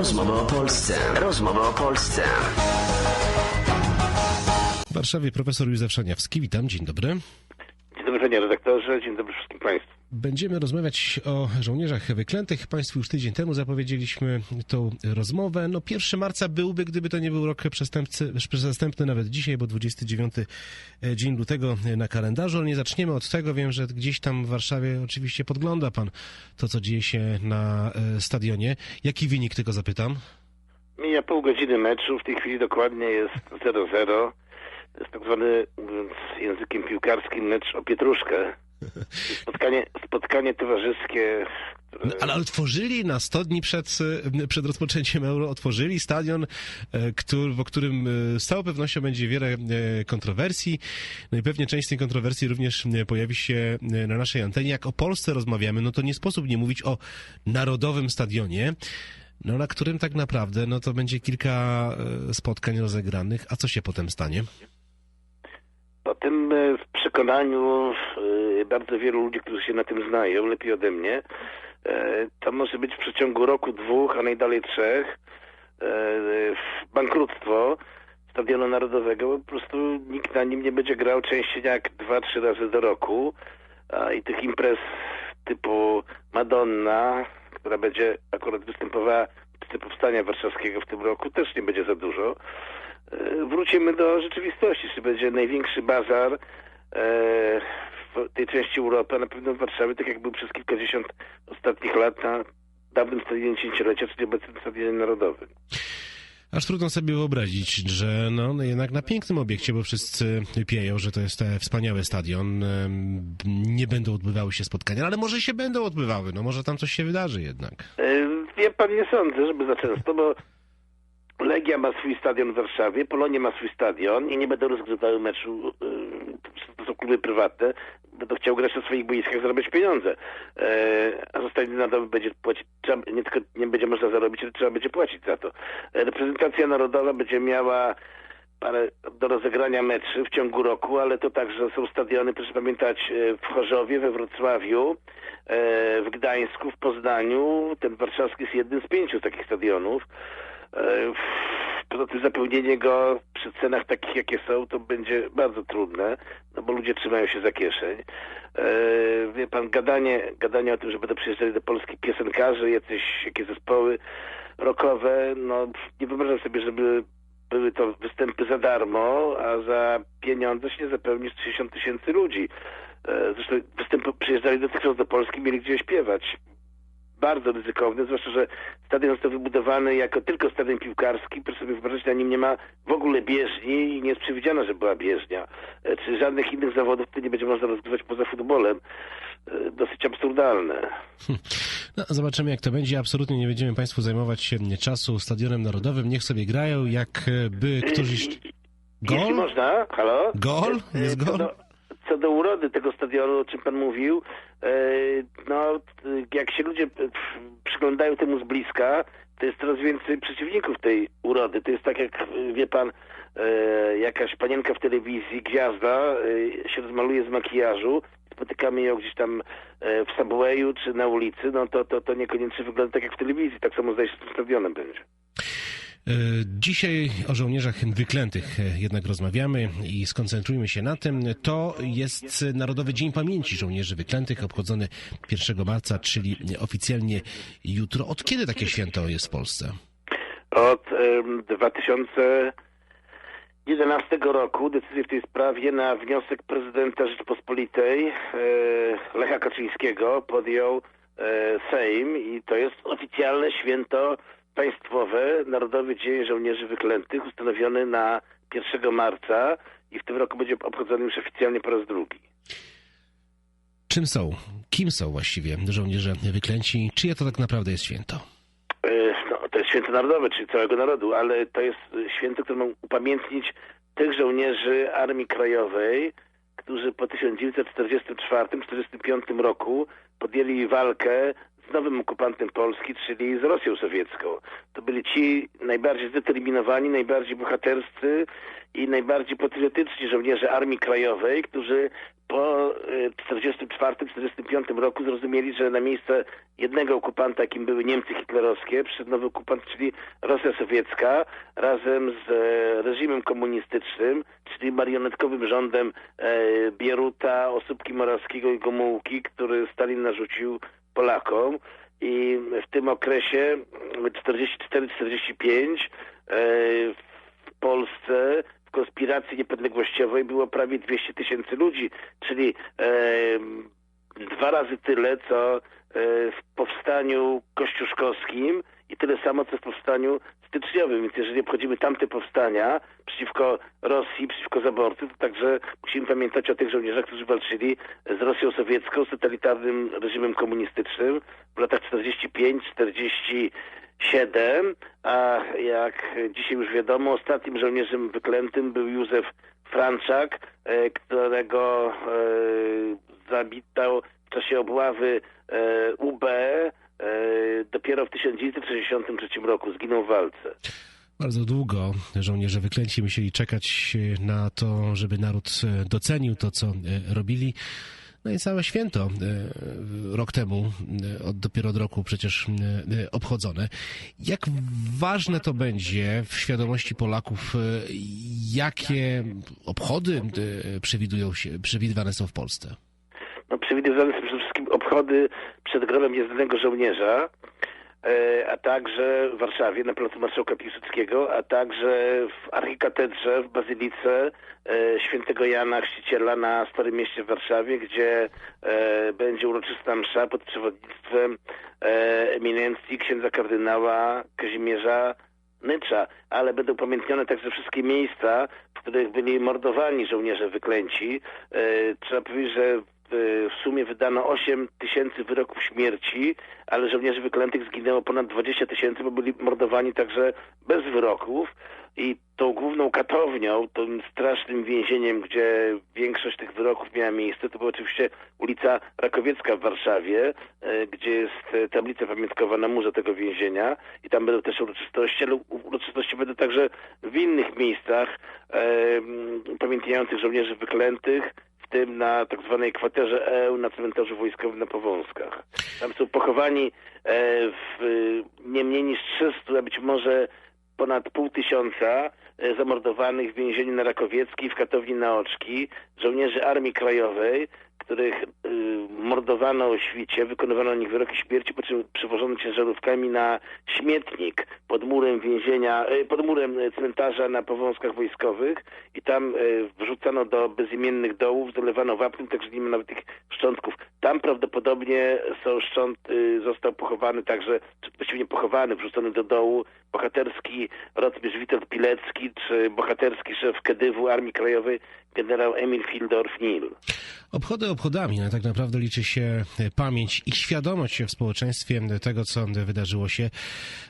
Rozmowy o Polsce. Rozmowy o Polsce. W Warszawie profesor Józef Szaniawski. Witam, dzień dobry. Dzień dobry panie redaktorze, dzień dobry wszystkim państwu. Będziemy rozmawiać o żołnierzach wyklętych. Państwu już tydzień temu zapowiedzieliśmy tą rozmowę. No 1 marca byłby, gdyby to nie był rok przestępcy, przestępny nawet dzisiaj, bo 29 dzień lutego na kalendarzu. Ale nie zaczniemy od tego. Wiem, że gdzieś tam w Warszawie oczywiście podgląda pan to, co dzieje się na e, stadionie. Jaki wynik tego zapytam? Mija pół godziny meczu, w tej chwili dokładnie jest 0-0. To jest tak zwany, mówiąc językiem piłkarskim, mecz o pietruszkę. Spotkanie, spotkanie towarzyskie. No, ale otworzyli na 100 dni przed, e, przed rozpoczęciem euro, otworzyli stadion, e, który, w którym e, z całą pewnością będzie wiele e, kontrowersji. No i pewnie część z tej kontrowersji również pojawi się na naszej antenie. Jak o Polsce rozmawiamy, no to nie sposób nie mówić o narodowym stadionie, no na którym tak naprawdę no to będzie kilka spotkań rozegranych. A co się potem stanie? Tym e, w przekonaniu e, bardzo wielu ludzi, którzy się na tym znają, lepiej ode mnie, e, to może być w przeciągu roku, dwóch, a najdalej trzech bankructwo Stadionu Narodowego, bo po prostu nikt na nim nie będzie grał częściej jak dwa, trzy razy do roku i tych imprez typu Madonna, która będzie akurat występowała w powstania warszawskiego w tym roku, też nie będzie za dużo. E, Wrócimy do rzeczywistości, czy będzie największy bazar e, w tej części Europy, a na pewno w Warszawie, tak jak był przez kilkadziesiąt ostatnich lat na dawnym stadionie dziesięciolecia, czyli obecnym stadionie narodowym. Aż trudno sobie wyobrazić, że no, no jednak na pięknym obiekcie, bo wszyscy pieją, że to jest wspaniały stadion, nie będą odbywały się spotkania, ale może się będą odbywały, no może tam coś się wydarzy jednak. E, Wie pan, nie sądzę, żeby za często, bo Legia ma swój stadion w Warszawie, Polonia ma swój stadion i nie będą rozgrywały meczu, e, to są kluby prywatne, będą chciały grać na swoich boiskach, zarabiać pieniądze. E, A stadion narodowy będzie płacić, nie tylko nie będzie można zarobić, ale trzeba będzie płacić za to. E, Reprezentacja narodowa będzie miała parę do rozegrania meczy w ciągu roku, ale to także są stadiony, proszę pamiętać, e, w Chorzowie, we Wrocławiu, w Gdańsku, w Poznaniu. Ten warszawski jest jednym z pięciu takich stadionów. E, Poza tym zapełnienie go przy cenach takich, jakie są, to będzie bardzo trudne, no bo ludzie trzymają się za kieszeń. E, Wie pan, gadanie, gadanie o tym, że będą przyjeżdżali do Polski piosenkarze, jacyś, jakieś zespoły rockowe, no nie wyobrażam sobie, żeby były to występy za darmo, a za pieniądze się zapełni 60 tysięcy ludzi. E, Zresztą występy przyjeżdżali dotychczas do Polski, mieli gdzie śpiewać. Bardzo ryzykowne, zwłaszcza, że stadion został wybudowany jako tylko stadion piłkarski. Proszę sobie wyobrazić, na nim nie ma w ogóle bieżni i nie jest przewidziano, że była bieżnia. E, Czy żadnych innych zawodów tu nie będzie można rozgrywać poza futbolem. E, Dosyć absurdalne. No, zobaczymy jak to będzie. Absolutnie nie będziemy Państwu zajmować się czasu Stadionem Narodowym. Niech sobie grają, jakby któryś... Jeśli Gol? można, halo? Gol? Jest gol? Do urody tego stadionu, o czym pan mówił, e, no jak się ludzie przyglądają temu z bliska, to jest coraz więcej przeciwników tej urody. To jest tak jak, wie pan, e, jakaś panienka w telewizji, gwiazda, e, się rozmaluje z makijażu, spotykamy ją gdzieś tam w subwayu czy na ulicy, no to, to, to niekoniecznie wygląda tak jak w telewizji. Tak samo zdaje się z tym stadionem będzie. E, Dzisiaj o żołnierzach wyklętych e, jednak rozmawiamy i skoncentrujmy się na tym. To jest Narodowy Dzień Pamięci Żołnierzy Wyklętych, obchodzony 1 marca, czyli oficjalnie jutro. Od kiedy takie święto jest w Polsce? Od em, 2011 roku decyzję w tej sprawie na wniosek prezydenta Rzeczypospolitej e, Lecha Kaczyńskiego podjął Sejm i to jest oficjalne święto państwowe, Narodowy Dzień Żołnierzy Wyklętych ustanowiony na 1 marca i w tym roku będzie obchodzony już oficjalnie po raz drugi. Czym są? Kim są właściwie żołnierze wyklęci? Czyje to tak naprawdę jest święto? E, No, to jest święto narodowe, czyli całego narodu, ale to jest święto, które ma upamiętnić tych żołnierzy Armii Krajowej, którzy po 1944-1945 roku podjęli walkę z nowym okupantem Polski, czyli z Rosją sowiecką. To byli ci najbardziej zdeterminowani, najbardziej bohaterscy i najbardziej patriotyczni żołnierze Armii Krajowej, którzy po 1944-1945 roku zrozumieli, że na miejsce jednego okupanta, jakim były Niemcy hitlerowskie, przyszedł nowy okupant, czyli Rosja sowiecka, razem z e, reżimem komunistycznym, czyli marionetkowym rządem e, Bieruta, Osóbki Morawskiego i Gomułki, który Stalin narzucił Polakom. I w tym okresie 44-45 w Polsce w konspiracji niepodległościowej było prawie 200 tysięcy ludzi, czyli e, dwa razy tyle, co e, w powstaniu kościuszkowskim i tyle samo, co w powstaniu styczniowym. Więc jeżeli obchodzimy tamte powstania przeciwko Rosji, przeciwko zaborcy, to także musimy pamiętać o tych żołnierzach, którzy walczyli z Rosją sowiecką, z totalitarnym reżimem komunistycznym w latach 45-47, a jak dzisiaj już wiadomo, ostatnim żołnierzem wyklętym był Józef Franczak, e, którego e, zabitał w czasie obławy e, dopiero w 1963 roku. Zginął w walce. Bardzo długo żołnierze wyklęci musieli czekać na to, żeby naród docenił to, co e, robili. No i całe święto e, rok temu, e, od, dopiero od roku przecież obchodzone. Jak ważne to będzie w świadomości Polaków, jakie obchody przewidują się, przewidywane są w Polsce? No, przewidywane są przede wszystkim obchody przed grobem nieznanego żołnierza, a także w Warszawie na placu Marszałka Piłsudskiego, a także w archikatedrze w Bazylice e, świętego Jana Chrzciciela na Starym Mieście w Warszawie, gdzie e, będzie uroczysta msza pod przewodnictwem e, eminencji księdza kardynała Kazimierza Nycza, ale będą pamiętnione także wszystkie miejsca, w których byli mordowani żołnierze wyklęci. E, trzeba powiedzieć, że w, w sumie wydano 8 tysięcy wyroków śmierci, ale żołnierzy wyklętych zginęło ponad 20 tysięcy, bo byli mordowani także bez wyroków. I tą główną katownią, tym strasznym więzieniem, gdzie większość tych wyroków miała miejsce, to była oczywiście ulica Rakowiecka w Warszawie, e, gdzie jest e, tablica pamiątkowa na murze tego więzienia i tam będą też uroczystości, ale uroczystości będą także w innych miejscach e, pamiętających żołnierzy wyklętych, tym na tak zwanej kwaterze EU na cmentarzu wojskowym na Powązkach. Tam są pochowani e, w nie mniej niż 300, a być może ponad pół tysiąca e, zamordowanych w więzieniu na Rakowieckiej w katowni na Oczki, żołnierzy Armii Krajowej, których y, mordowano o świcie, wykonywano na nich wyroki śmierci, po czym przywożono ciężarówkami na śmietnik pod murem więzienia, y, pod murem cmentarza na Powązkach Wojskowych i tam y, wrzucano do bezimiennych dołów, dolewano wapnem, także nie ma nawet tych szczątków. Tam prawdopodobnie są szcząt, został pochowany także, czy właściwie nie pochowany, wrzucony do dołu bohaterski rotmistrz Witold Pilecki, czy bohaterski szef Kedywu Armii Krajowej generał Emil Fildorf-Nil. Obchody obchodami, ale tak naprawdę liczy się e, pamięć i świadomość w społeczeństwie tego, co wydarzyło się.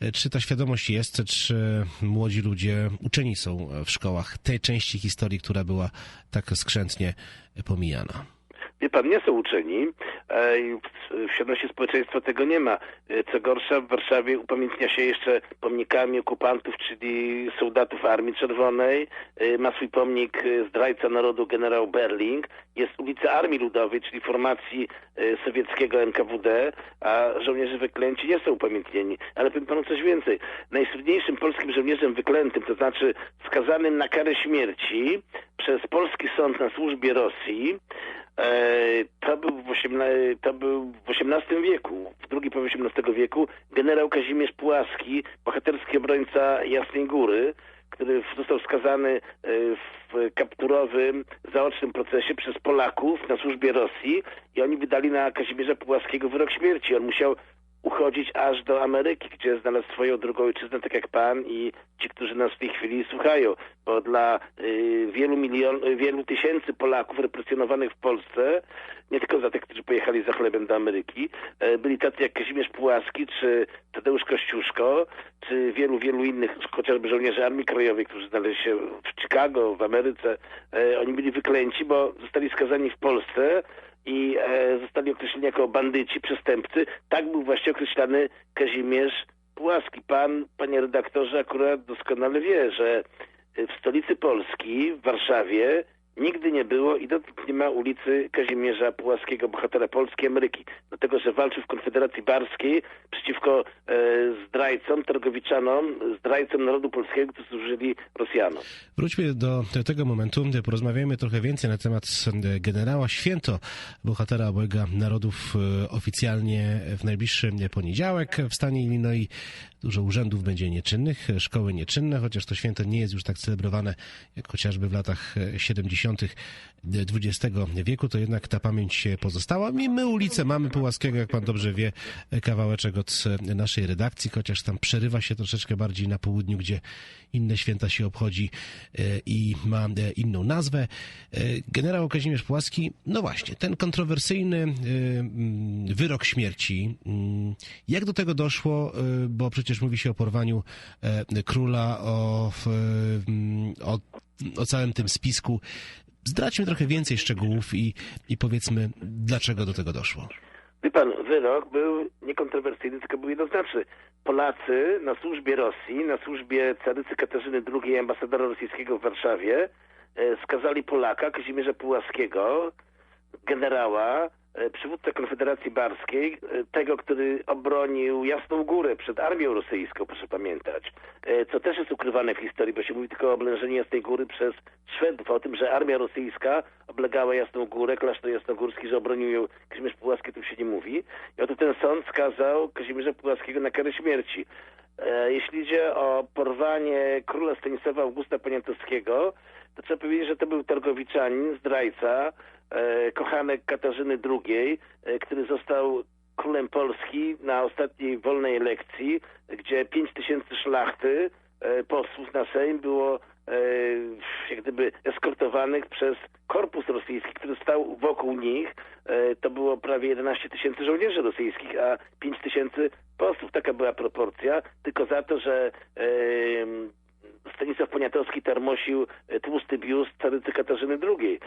E, Czy ta świadomość jest, czy młodzi ludzie uczeni są w szkołach tej części historii, która była tak skrzętnie pomijana? Wie pan, nie są uczeni. e, W świadomości społeczeństwa tego nie ma. E, Co gorsza, w Warszawie upamiętnia się jeszcze pomnikami okupantów, czyli soldatów Armii Czerwonej. E, Ma swój pomnik zdrajca narodu generał Berling. Jest ulica Armii Ludowej, czyli formacji sowieckiego NKWD, a żołnierze wyklęci nie są upamiętnieni. Ale powiem panu coś więcej. Najsłynniejszym polskim żołnierzem wyklętym, to znaczy skazanym na karę śmierci przez polski sąd na służbie Rosji, To był, w osiemna- to był w XVIII wieku, w drugiej połowie XVIII wieku, generał Kazimierz Pułaski, bohaterski obrońca Jasnej Góry, który został skazany e, w kapturowym, zaocznym procesie przez Polaków na służbie Rosji i oni wydali na Kazimierza Pułaskiego wyrok śmierci. On musiał uchodzić aż do Ameryki, gdzie znalazł swoją drugą ojczyznę, tak jak pan i ci, którzy nas w tej chwili słuchają, bo dla y, wielu milion, y, wielu tysięcy Polaków represjonowanych w Polsce, nie tylko za tych, którzy pojechali za chlebem do Ameryki, e, byli tacy jak Kazimierz Pułaski, czy Tadeusz Kościuszko, czy wielu, wielu innych, chociażby żołnierzy Armii Krajowej, którzy znaleźli się w Chicago, w Ameryce. E, Oni byli wyklęci, bo zostali skazani w Polsce i e, zostali określeni jako bandyci, przestępcy. Tak był właśnie określany Kazimierz Pułaski. Pan, panie redaktorze, akurat doskonale wie, że w stolicy Polski, w Warszawie, nigdy nie było i dotąd nie ma ulicy Kazimierza Pułaskiego, bohatera Polskiej Ameryki. Dlatego, że walczył w Konfederacji Barskiej przeciwko e, zdrajcom, targowiczanom, zdrajcom narodu polskiego, którzy służyli Rosjanom. Wróćmy do tego momentu, porozmawiajmy trochę więcej na temat e, generała Święto, bohatera obojga narodów e, oficjalnie w najbliższy poniedziałek w stanie Illinois. Dużo urzędów będzie nieczynnych, szkoły nieczynne, chociaż to święto nie jest już tak celebrowane jak chociażby w latach 70. XX wieku, to jednak ta pamięć pozostała. I my ulicę mamy Pułaskiego, jak pan dobrze wie, kawałeczek od naszej redakcji, chociaż tam przerywa się troszeczkę bardziej na południu, gdzie inne święta się obchodzi e, i ma e, inną nazwę. E, generał Kazimierz Pułaski, no właśnie, ten kontrowersyjny mm, wyrok śmierci. mm, Jak do tego doszło? Bo przecież mówi się o porwaniu króla, o, mm, o, o całym tym spisku. Zdradźmy trochę więcej szczegółów i, i powiedzmy, dlaczego do tego doszło. Pan, wyrok był niekontrowersyjny, tylko był jednoznaczny. Polacy na służbie Rosji, na służbie carycy Katarzyny II, ambasadora rosyjskiego w Warszawie, e, skazali Polaka, Kazimierza Pułaskiego, generała, przywódcę Konfederacji Barskiej, e, tego, który obronił Jasną Górę przed armią rosyjską, proszę pamiętać. E, Co też jest ukrywane w historii, bo się mówi tylko o oblężeniu Jasnej Góry przez Szwedów, o tym, że armia rosyjska oblegała Jasną Górę, klasztor jasnogórski, że obronił ją Kazimierz Pułaski, tu się nie mówi. I oto ten sąd skazał Kazimierza Pułaskiego na karę śmierci. E, Jeśli idzie o porwanie króla Stanisława Augusta Poniatowskiego, to trzeba powiedzieć, że to był targowiczanin, zdrajca, e, kochanek Katarzyny II, e, który został królem Polski na ostatniej wolnej elekcji, gdzie 5 tysięcy szlachty, e, posłów na Sejm było e, jak gdyby eskortowanych przez korpus rosyjski, który stał wokół nich. E, To było prawie 11 tysięcy żołnierzy rosyjskich, a 5 tysięcy posłów. Taka była proporcja, tylko za to, że e, Stanisław Poniatowski tarmosił e, tłusty biust carycy Katarzyny II.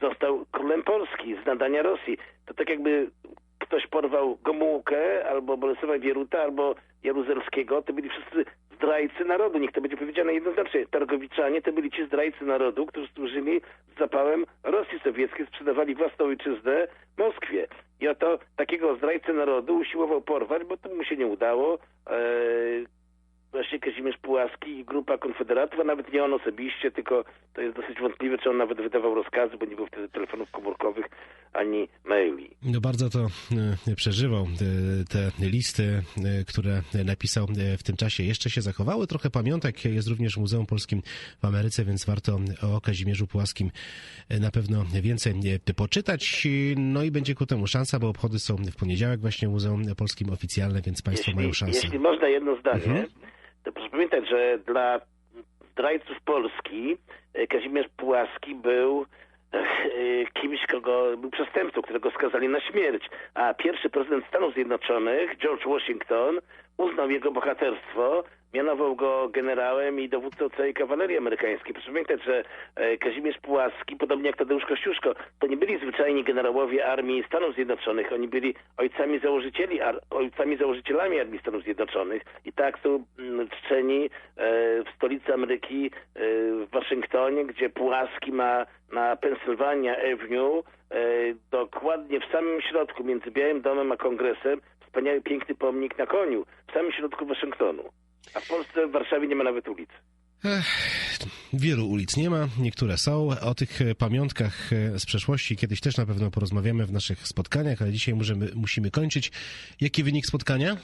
Został królem Polski z nadania Rosji. To tak jakby ktoś porwał Gomułkę, albo Bolesława Wieruta, albo Jaruzelskiego. To byli wszyscy zdrajcy narodu. Niech to będzie powiedziane jednoznacznie. Targowiczanie to byli ci zdrajcy narodu, którzy służyli z zapałem Rosji Sowieckiej, sprzedawali własną ojczyznę Moskwie. I oto takiego zdrajcę narodu usiłował porwać, bo to mu się nie udało. Eee, właśnie Kazimierz Pułaski i grupa konfederatów, a nawet nie on osobiście, tylko to jest dosyć wątpliwe, czy on nawet wydawał rozkazy, bo nie było wtedy telefonów komórkowych ani maili. No bardzo to e, przeżywał. E, Te listy, e, które napisał w tym czasie, jeszcze się zachowały. Trochę pamiątek jest również w Muzeum Polskim w Ameryce, więc warto o Kazimierzu Pułaskim na pewno więcej poczytać. No i będzie ku temu szansa, bo obchody są w poniedziałek właśnie w Muzeum Polskim oficjalne, więc Państwo mają szansę. jeśli można jedno zdanie, Mhm. Proszę pamiętać, że dla zdrajców Polski e, Kazimierz Pułaski był e, kimś, kogo był przestępcą, którego skazali na śmierć. A pierwszy prezydent Stanów Zjednoczonych, George Washington, uznał jego bohaterstwo, mianował go generałem i dowódcą całej kawalerii amerykańskiej. Proszę pamiętać, że e, Kazimierz Pułaski, podobnie jak Tadeusz Kościuszko, to nie byli zwyczajni generałowie armii Stanów Zjednoczonych, oni byli ojcami założycieli, ojcami założycielami armii Stanów Zjednoczonych i tak są mm, czczeni e, w stolicy Ameryki, e, w Waszyngtonie, gdzie Pułaski ma na Pennsylvania Avenue, dokładnie w samym środku, między Białym Domem a Kongresem, wspaniały, piękny pomnik na koniu, w samym środku Waszyngtonu. A w Polsce, w Warszawie nie ma nawet ulicy. Wielu ulic nie ma, niektóre są. O tych pamiątkach e, z przeszłości kiedyś też na pewno porozmawiamy w naszych spotkaniach, ale dzisiaj możemy, musimy kończyć. Jaki wynik spotkania?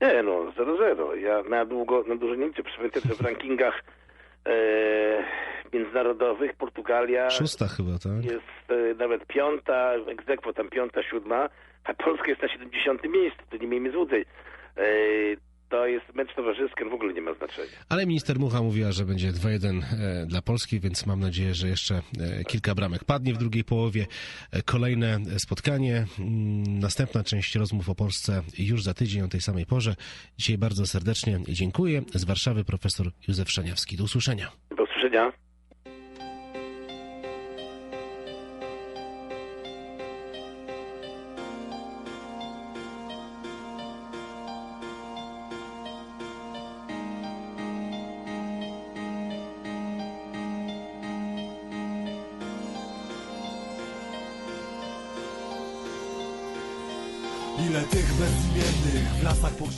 Nie no, 0-0. Ja na długo, na dużo nie liczę. Że w rankingach e, międzynarodowych Portugalia Szósta chyba, tak? jest e, nawet piąta, egzekwo tam piąta, siódma, a Polska jest na 70 miejscu, to nie miejmy złudzeń. E, to jest mecz towarzyski, w ogóle nie ma znaczenia. Ale minister Mucha mówiła, że będzie 2-1 e, dla Polski, więc mam nadzieję, że jeszcze e, kilka bramek padnie w drugiej połowie. E, Kolejne spotkanie, mm, następna część rozmów o Polsce już za tydzień o tej samej porze. Dzisiaj bardzo serdecznie dziękuję. Z Warszawy profesor Józef Szaniawski. Do usłyszenia. Do usłyszenia.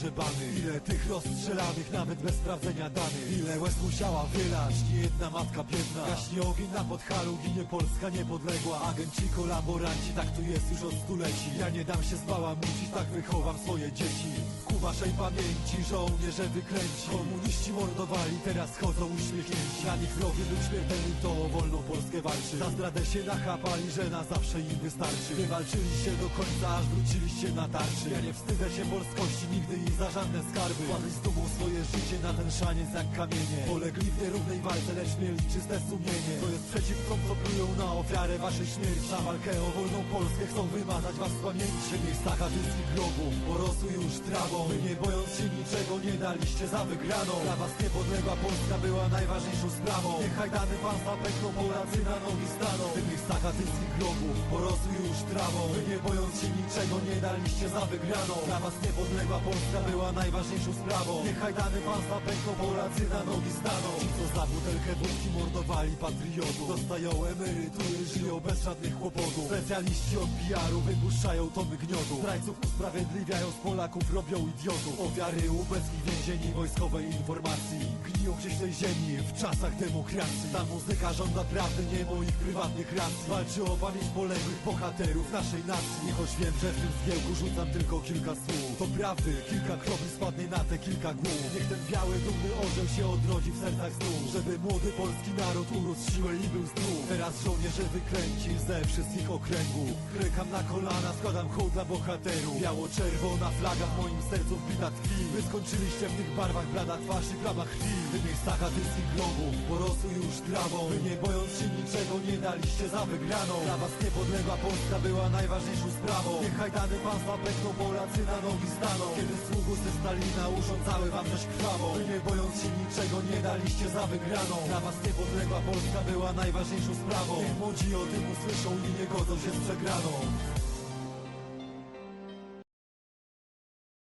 Ile tych rozstrzelanych nawet bez sprawdzenia danych. Ile łez musiała wylać jedna matka biedna. Gaśnie ogień na podchalu, ginie Polska niepodległa. Agenci, kolaboranci, tak tu jest już od stuleci. Ja nie dam się zbałamucić, tak wychowam swoje dzieci. Ku waszej pamięci żołnierze wyklęci Komuniści mordowali, teraz chodzą uśmiechnięci. Dla nich wrogiem był śmiertelny, to o wolną Polskę walczy. Za zdradę się nachapali, że na zawsze im wystarczy. Wywalczyliście do końca, aż wróciliście na tarczy. Ja nie wstydzę się polskości nigdy i za żadne skarby. Kładli z dumą swoje życie na ten szaniec jak kamienie. Polegli w nierównej walce, lecz mieli czyste sumienie. To jest przeciw tym, co plują na ofiarę waszej śmierci. Za walkę o wolną Polskę chcą wymazać was z pamięci. W miejscach atyckich grobów porosły już trawą Wy nie bojąc się niczego nie daliście za wygraną. Dla was niepodległa Polska była najważniejszą sprawą. Niechaj dany państwa pękną, Polacy na nogi staną. W tych miejscach atyckich grobów porosły już trawą Wy nie bojąc się niczego nie daliście za wygraną. Dla was niepodległa Polska była najważniejszą sprawą. Niechaj dany państwa pękną, Polacy na nogi staną. Ci co za butelkę wódki mordowali patriotów Dostają emerytury, żyją bez żadnych kłopotów. Specjaliści od PR-u wypuszczają tomy gniotu. Zdrajców usprawiedliwiają, z Polaków robią idiotów. Ofiary ubeckich więzieni wojskowej informacji. Gniją gdzieś ziemi w czasach demokracji. Ta muzyka żąda prawdy, nie moich prywatnych racji. Walczy o pamięć poległych bohaterów naszej nacji. Choć wiem, że w tym zgiełku rzucam tylko kilka słów. To prawdy, kilka kropli spadnie na te kilka głów. Niech ten biały, dumny orzeł się odrodzi w sercach znów. Żeby młody polski naród urósł siłę i był zdrów. Teraz żołnierze wykręci ze wszystkich okręgów. Klekam na kolana, składam hołd dla bohaterów. Biało-czerwona flaga w moim sercu wbita tkwi. Wy skończyliście w tych barwach blada twarz i plama krwi. W tych miejscach atyckich grobów porosły już trawą Wy nie bojąc się niczego nie daliście za wygraną. Dla was niepodległa Polska była najważniejszą sprawą. Niechaj dane państwa pękną, Polacy na nogi staną. Kiedy sługusy Stalina urządzały wam dość krwawą. Wy nie bojąc się niczego nie daliście za wygraną. Dla was niepodległa Polska była najważniejszą sprawą. Niech młodzi o tym usłyszą i nie godzą się z przegraną